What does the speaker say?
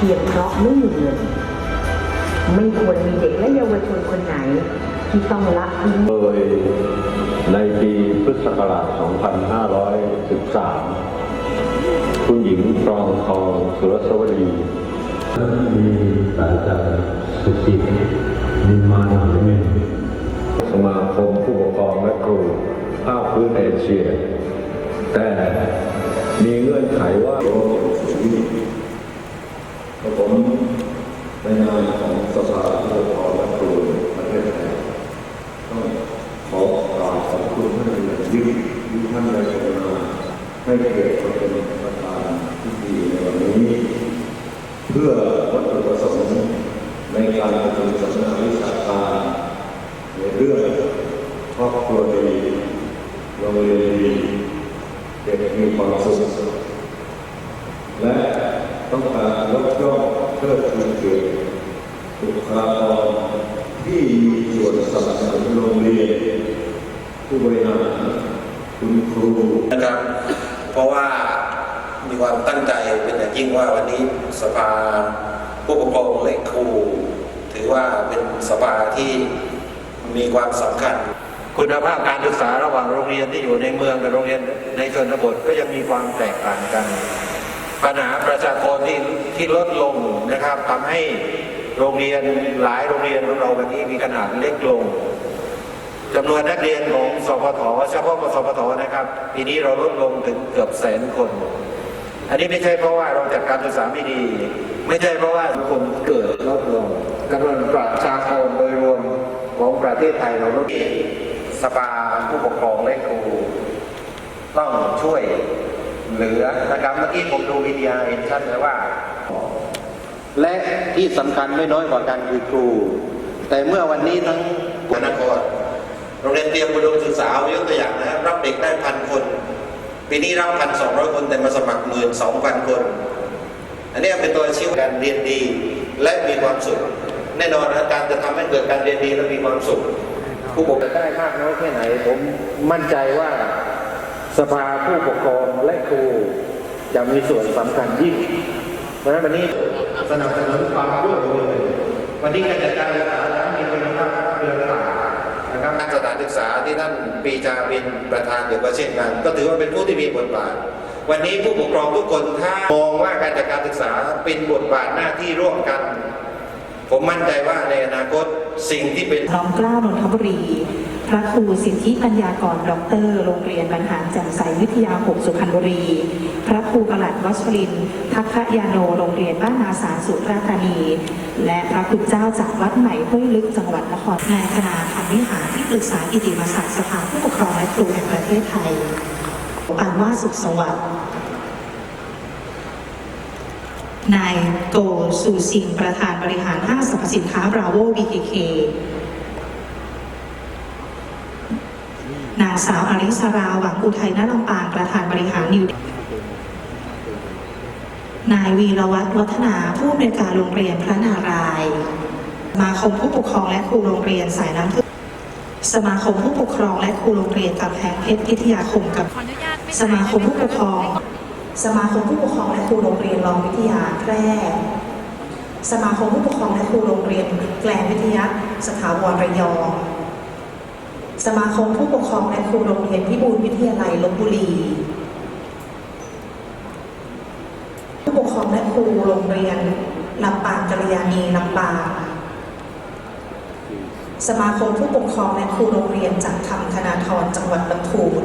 พียงเพราะไม่มีเงินไม่ควรมีเด็กและเยาวชนคนไหน ที่ต้องละทิ้งโดยในปีพุทธศักราช 2513 คุณหญิงปรองทองสุรสวดีมีศาสตราจารย์สุจิตนิมานหายเมนสมาคมผู้ปกครองและครูภาคพื้นเอเชีย แต่มีเงื่อนไขว่าผมในามของสภาผู้ปกครองและครูประเทศไทยต้องขอกราบขอบคุณท่านอย่างยิ่งที่ท่านได้กรุณาให้เกียรติมาเป็นประธานพิธีในวันนี้ เพื่อวัตถุประสงค์ในการประชุมสัมมนาวิชาการในเรื่องครอบครัวดีโรงเรียนดีเด็กมีความสุขและต้องการยกย่องเทิดทูนเกียรติ บุคลากรที่มีส่วนสนับสนุนโรงเรียนผู้บริหารคุณครูนะครับ เพราะว่ามีความตั้งใจเป็นอย่างยิ่งว่าวันนี้สภาผู้ปกครองและครู ถือว่าเป็นสภาที่มีความสำคัญ คุณภาพการศึกษาระหว่างโรงเรียนที่อยู่ในเมืองกับโรงเรียนในชนบทก็ยังมีความแตกต่างกัน ปัญหาประชากรที่ที่ลดลงนะครับทำให้ โรงเรียนหลายโรงเรียนของเราวันนี้มีขนาดเล็กลงจำนวนนักเรียนของสพทเฉพาะสพทนะครับปีนี้เราลดลงถึงเกือบแสนคน อันนี้ไม่ใช่เพราะว่าเราจัดการศึกษาไม่ดี ไม่ใช่เพราะว่าคนเกิดลดลงจำนวนประชากรโดยรวมของประเทศไทยเราลดสภาผู้ปกครองและครูต้องช่วยเหลือนะครับเมื่อกี้ผมดูวิดีโอเห็นชัดเลยว่า และที่สำคัญไม่น้อยกว่ากันคือครู แต่เมื่อวันนี้ทั้งพนครโรงเรียนเตรียมอุดมศึกษาเอายกตัวอย่างนะรับเด็กได้พันคน ปีนี้รับพันสองร้อยคนแต่มาสมัครหมื่นสองพันคน อันนี้เป็นตัวชี้การเรียนดีและมีความสุข แน่นอนนะการจะทำให้เกิดการเรียนดีและมีความสุข ผู้ปกครองได้มากน้อยแค่ไหน ผมมั่นใจว่าสภาผู้ปกครองและครูจะมีส่วนสำคัญยิ่งเพราะฉะนั้นวันนี้ สนับสนุนความร่วมมือวันนี้การจัดการศึกษาแล้วมีคุณภาพเรือหลานะครับนักสถานศึกษาที่ท่านปรีชาเป็นประธานเดี๋ยวก็เช่นกัน ก็ถือว่าเป็นผู้ที่มีบทบาท วันนี้ผู้ปกครองทุกคนถ้ามองว่าการจัดการศึกษาเป็นบทบาทหน้าที่ร่วมกัน ผมมั่นใจว่าในอนาคตสิ่งที่เป็นน้อมเกล้านนทบุรี พระครูสิทธิปัญญากรด็อกเตอร์โรงเรียนบรรหารแจ่มใสวิทยาหกสุพรรณบุรี พระครูประหลัดวัชรินทักขยาโนโรงเรียนบ้านนาสารสุราธานี และพระคุณเจ้าจากวัดใหม่ห้วยลึกจังหวัดนครนายคณาคำวิหารที่ปรึกษากิติมศักดิ์สภาผู้ปกครองและครูแห่งประเทศไทยอันว่าสุขสวัสดิ์นายโกสุสิงประธานบริหารห้างสรรพสินค้าบราโว BKK นางสาวอริสราหวังอุทัยนลำปางประธานบริหารนิวนายวีรวัตรวัฒนาผู้อำนวยการโรงเรียนพระนารายมาคมผู้ปกครองและครูโรงเรียนสายน้ำพึ่งสมาคมผู้ปกครองและครูโรงเรียนกำแพงเพชรพิทยาคมกับสมาคมผู้ปกครอง สมาคมผู้ปกครองและครูโรงเรียนรองวิทยาแพร่สมาคมผู้ปกครองและครูโรงเรียนแกลงวิทยาสถาวรระยอง สมาคมผู้ปกครองและครูโรงเรียนพิบูลวิทยาลัยลบบุรี ผู้ปกครองและครูโรงเรียนลำปางกัลยาณีลำปางสมาคมผู้ปกครองและครูโรงเรียนจากคำธนาธรจังหวัดลำพูน